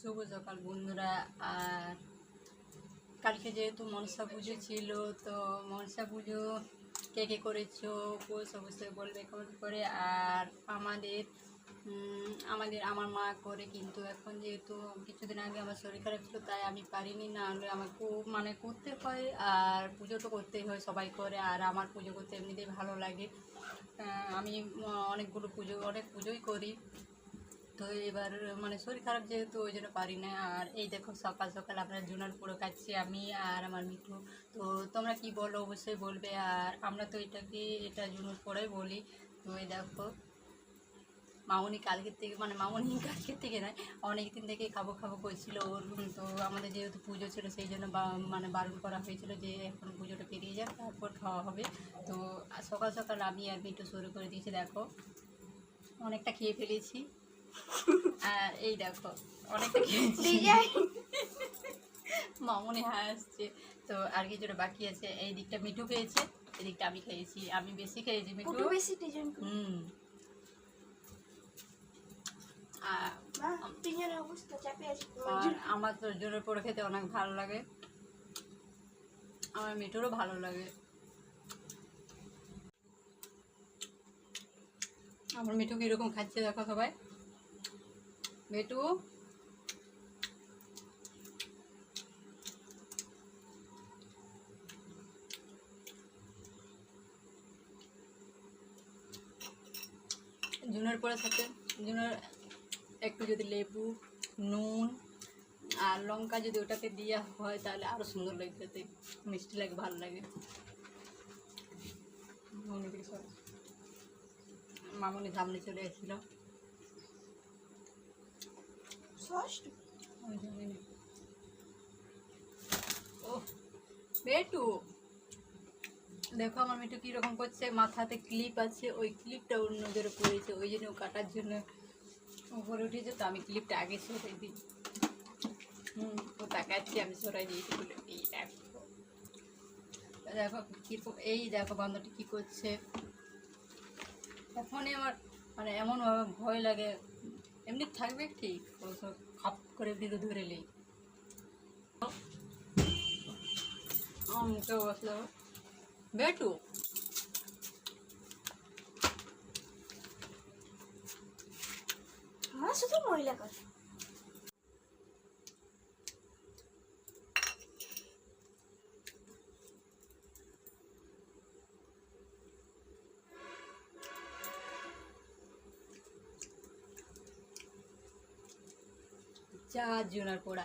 শুভ সকাল বন্ধুরা, আর কালকে যেহেতু মনসা পুজো ছিল, তো মনসা পুজো কে কে করেছ কোচ অবশ্যই বলবে কমেন্ট করে। আর আমাদের আমাদের, আমার মা করে কিন্তু এখন যেহেতু কিছুদিন আগে আমার শরীর খারাপ ছিল, তাই আমি পারিনি, না হলে আমার খুব মানে করতে হয়, আর পুজো তো করতেই হয়, সবাই করে, আর আমার পুজো করতে এমনিতেই ভালো লাগে। আমি অনেকগুলো পুজো, অনেক পুজোই করি। তো এবার মানে শরীর খারাপ যেহেতু, ওই জন্য পারি না। আর এই দেখো, সকাল সকাল আমরা জুনার পুরো খাচ্ছি আমি আর আমার মিঠু। তো তোমরা কি বলো, অবশ্যই বলবে। আর আমরা তো এটাকে, এটা জুনুর পরেই বলি। তো এই দেখো, মামনি কালকের থেকে মানে মামনি কালকের থেকে নয় অনেক দিন থেকে খাব খাব করছিল ওর। তো আমাদের যেহেতু পুজো ছিল, সেই জন্য মানে বারণ করা হয়েছিল যে এখন পুজোটা পেরিয়ে যাক, তারপর খাওয়া হবে। তো সকাল সকাল আমি আর মিঠু শুরু করে দিয়েছি, দেখো। অনেকটা খেয়ে ফেলেছি। আর এই দেখো অনেকটা খেয়েছি। মামনি হাসছে তো আর কিছুটা বাকি আছে এই দিকটা মিঠু খেয়েছে এই দিকটা আমি খেয়েছি। আমি বেশি খেয়েছি মিঠু। বেশি হুম। আমার তো জোরের পরে খেতে অনেক ভালো লাগে। আমার মিঠুরও ভালো লাগে। আমার মিঠু কীরকম খাচ্ছে দেখো সবাই। মিঠু জুনের পরে সাথে জুনের একটু যদি লেবু, নুন আর লঙ্কা যদি ওটাকে দেওয়া হয় তাহলে আরও সুন্দর লাগে খেতে। মিষ্টি লাগে, ভালো লাগে। মামনি সামনে চলে এসেছিল না ও বেটু দেখো আমার মেয়েটু কীরকম করছে, মাথাতে ক্লিপ আছে, ওই ক্লিপটা নজরে পড়েছে, ওই জন্য কাটার জন্য উপরে উঠেছে, তো আমি ক্লিপটা আগে সরাই দিই। হুম, ও তাকাচ্ছি, আমি সরাই দিয়েছি বলে, এই দেখো। দেখো কীরকম, এই দেখো বান্ধবটি কী করছে। এখনই আমার মানে এমনভাবে ভয় লাগে এমনি থাকবে ঠিক ও সব খাপ করে দিকে ধরে নেই। আমার মুখে বসল, বেটু। শুধু মহিলা কথা। জুনার পোড়া?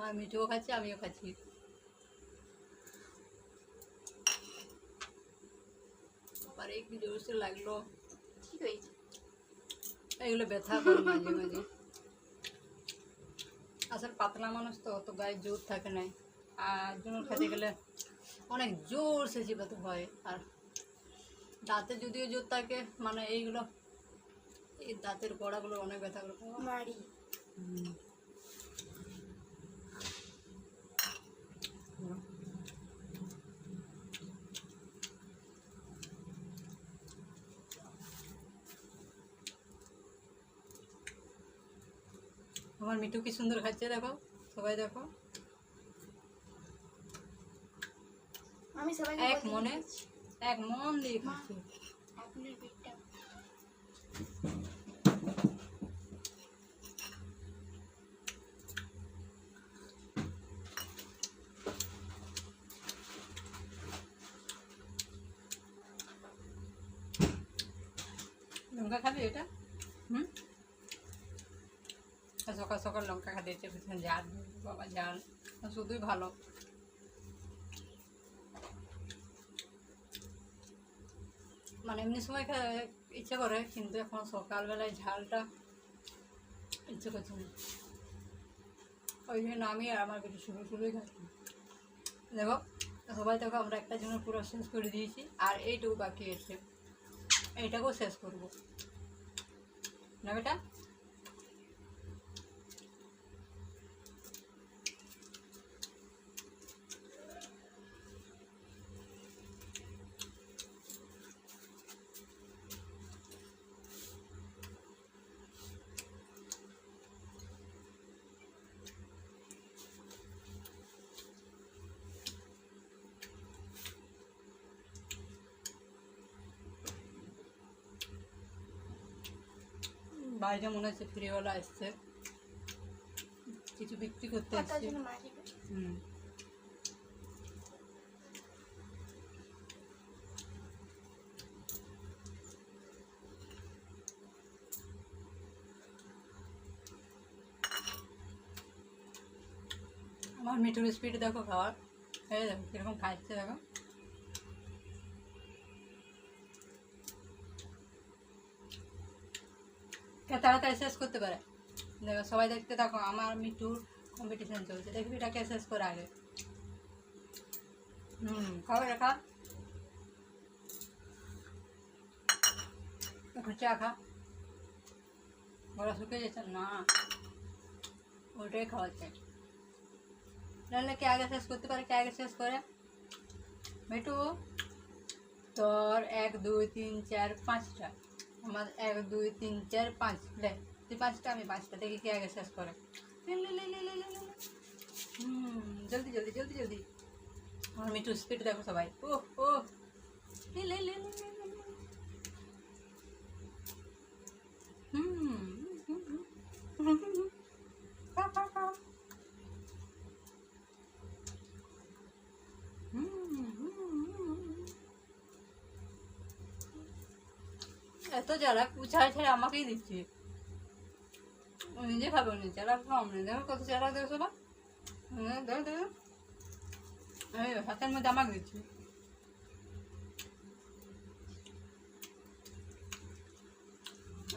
আর মিঠুও খাচ্ছে আমিও খাচ্ছি আবার এই জোরসে লাগল ঠিক হয়েছে এগুলো ব্যথা করে মাঝে মাঝে আসলে পাতলা মানুষ তো অত গায়ে জোর থাকে নাই আর জন্য খেতে গেলে অনেক জোর সে চিবাতে হয় আর দাঁতে যদিও জোর থাকে মানে এইগুলো এই দাঁতের গোড়াগুলো অনেক ব্যথা করে। মারি আমার মিঠু কি সুন্দর খাচ্ছে দেখো? সবাই দেখো। আমি সবাইকে এক মনে দিয়েছি, এক মন দিয়ে খাচ্ছে। আপনার পেটটা লঙ্কা খাবি এটা? হুম? আর সকাল সকাল লঙ্কা খাতে ইচ্ছে করছে না। ঝাল বাবা ঝাল আর শুধুই ভালো। মানে এমনি সময় ইচ্ছে করে, কিন্তু এখন সকালবেলায় ঝালটা ইচ্ছে করছে না। ওই জন্য আমি আর আমার বেটি শুরু শুরুই খাচ্ছি দেখো, সবাই দেখো আমরা একটা জন্য পুরো শেষ করে দিয়েছি, আর এইটুকু বাকি আছে। এইটাকেও শেষ করব। না বেটা? বাইরে মনে হচ্ছে ফ্রিওয়ালা আসছে কিছু বিক্রি করতে আসছে হুম। আমার মিঠুর স্পিড দেখো খাওয়ার এই দেখো কীরকম খাচ্ছে দেখো। তাড়াতাড়ি শেষ করতে পারে। দেখো, সবাই দেখতে থাকো, আমার মিঠুর কম্পিটিশন চলছে। দেখবি এটাকে শেষ করে আগে। হুম, খাও রেখা চা খা। গলা শুকিয়ে যাচ্ছে, না। ওটাই খাওয়াচ্ছে নাহলে কে আগে শেষ করতে পারে, কে আগে শেষ করে? মিঠু, তোর এক, দুই, তিন, চার, পাঁচটা। আমার এক, দুই, তিন, চার, পাঁচ। লে তুই পাঁচটা, আমি পাঁচটা। দেখি কি আগে শেষ করে। হুম, জলদি জলদি জলদি জলদি। আমার মিঠু স্পিড দেখো সবাই। ও ও লে, লে, লে, লে, লে, লে, লে। হুম হুম, হুম, হুম, হুম। খাও, খাও, খাও। হুম, হুম, হুম, হুম। এত জ্বালা ছাড়া ছেড়ে আমাকেই দিচ্ছে। নিজে খাবে নিজে চালা কম নেই দেখো কত দেখো সবাই হ্যাঁ, দেখো হাতের মধ্যে আমাকে দিচ্ছি।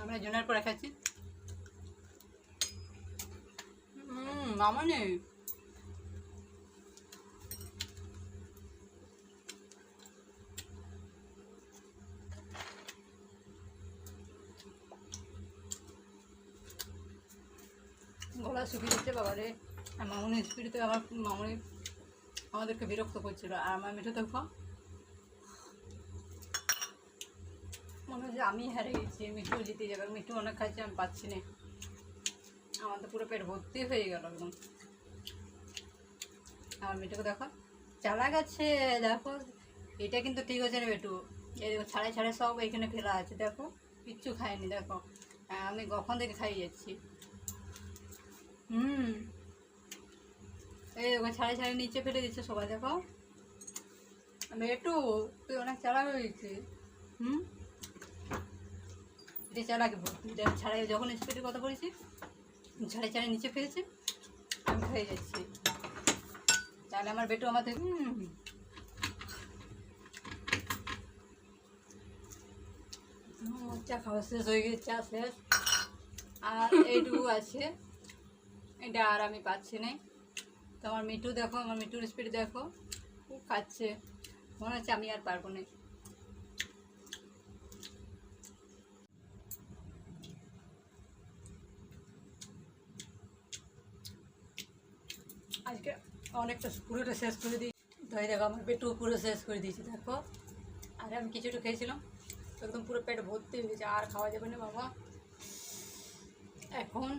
আমরা জোনার পরে খাচ্ছি। হুম আমার নেই গলা শুকিয়ে দিচ্ছে বাবারে। আর মামুনি স্পিডে আমার, মামুনি আমাদেরকে বিরক্ত করছিল। আর আমার মিঠু তো মনে হচ্ছে আমি হারে গেছি মিঠু জিতে যাবে মিঠু অনেক খাচ্ছে আমি পাচ্ছি না। আমার তো পুরো পেট ভর্তি হয়ে গেল একদম। আমার মিঠুকে দেখো, চালা গেছে, দেখো। এটা কিন্তু ঠিক হচ্ছে না, বেটু। এই দেখো, ছাড়াই ছাড়াই সব এখানে ফেলা আছে, দেখো। কিচ্ছু খায়নি, দেখো। আমি কখন থেকে খাইয়ে যাচ্ছি? হুম। এই দেখো ছাড়াই ছাড়াই নিচে ফেলে দিচ্ছে সবাই দেখো। আমি একটু তুই অনেক চালা হয়ে গেছিস। হুম? এটা চালাকি ছাড়াই যখন স্পিডের কথা বলেছি ছাড়াই ছাড়াই নিচে ফেলেছে আমি খেয়ে যাচ্ছি। তাহলে আমার বেটু হুম। হুম, চা খাওয়া শেষ হয়ে গেছে চা শেষ। আর এইটুকু আছে। এটা আর আমি পাচ্ছি না তো আমার মিঠু দেখো, আমার মিঠুর স্পিড দেখো খুব খাচ্ছে। মনে হচ্ছে আমি আর পারব না। আজকে অনেকটা পুরোটা শেষ করে দিই তাই দেখো, আমার পেটু পুরো শেষ করে দিয়েছি, দেখো। আর আমি কিছুটা খেয়েছিলাম একদম পুরো পেট ভর্তি হয়ে গেছে, আর খাওয়া যাবে না বাবা। এখন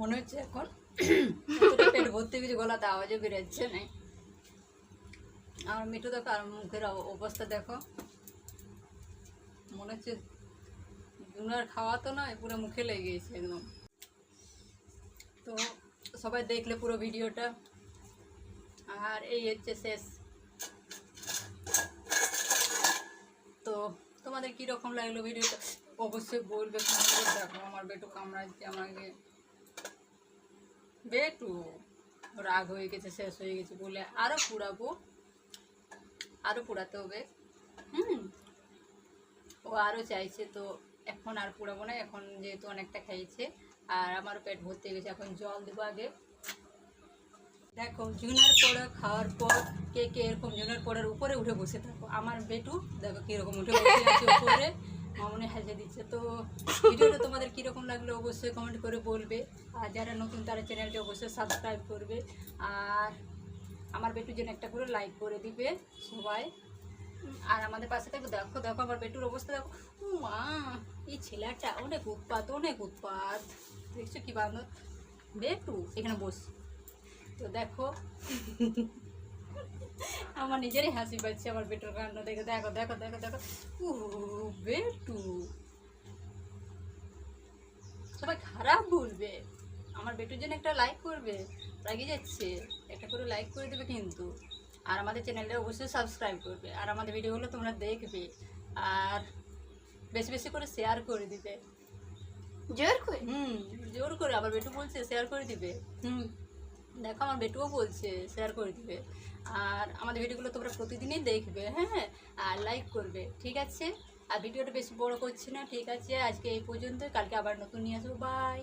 মনে হচ্ছে এখন পেট ভর্তি গেছে গলাতে আওয়াজও বেরোচ্ছে না। আমার মিঠু দেখো আর মুখের অবস্থা দেখো। মনে হচ্ছে দুনার খাওয়া তো নয়, পুরো মুখে লেগে গেছে একদম। তো সবাই দেখলে পুরো ভিডিওটা। আর এই হচ্ছে শেষ। তো তোমাদের কীরকম লাগল ভিডিওটা? অবশ্যই বলবে দেখো। আমার বেটু কামড়াচ্ছে আমাকে। বেটু রাগ হয়ে গেছে, শেষ হয়ে গেছে বলে আরও পুরাবো আরও পুরাতে হবে। হুম। ও আরও চাইছে তো এখন আর পুরাবো না, এখন যেহেতু অনেকটা খাইছে আর আমার পেট ভর্তি গেছে, এখন জল দেবো আগে। দেখো, জুনার পড়া খাওয়ার পর কে কে এরকম জুনার পড়ার উপরে উঠে বসে থাকো। আমার বেটু, দেখো কীরকম উঠে বসে আছে উপরে। মামনি হাসে দিচ্ছে। তো ভিডিওটা তোমাদের কীরকম লাগল অবশ্যই কমেন্ট করে বলবে। আর যারা নতুন, তারা চ্যানেলটি অবশ্যই সাবস্ক্রাইব করবে। আর আমার বেটুর জন্য একটা করে লাইক করে দিবে সবাই। আর আমাদের পাশে থেকে, দেখো দেখো আমার বেটুর অবস্থা, দেখো। মা, এই ছেলেটা অনেক উৎপাত অনেক উৎপাত। দেখছ কি বান্ধব বেটু, এখানে বস। তো দেখো। আমার নিজেরই হাসি পাচ্ছে আমার বেটুর কান্না দেখে দেখো দেখো দেখো দেখো। বেটু। সবাই খারাপ বলবে আমার বেটুর জন্য একটা লাইক করবে রাগিয়ে যাচ্ছে একটা করে লাইক করে দেবে কিন্তু। আর আমাদের চ্যানেলটা অবশ্যই সাবস্ক্রাইব করবে আর আমাদের ভিডিওগুলো তোমরা দেখবে আর বেশি বেশি করে শেয়ার করে দিবে। জোর করে? হুম জোর করে আবার বেটু বলছে শেয়ার করে দিবে। হুম দেখো আমার বেটুও বলছে শেয়ার করে দিবে। আর আমাদের ভিডিওগুলো তোমরা প্রতিদিনই দেখবে হ্যাঁ আর লাইক করবে, ঠিক আছে? আর ভিডিওটা বেশি বড় করছি না, ঠিক আছে? আজকে এই পর্যন্ত কালকে আবার নতুন নিয়ে আসব বাই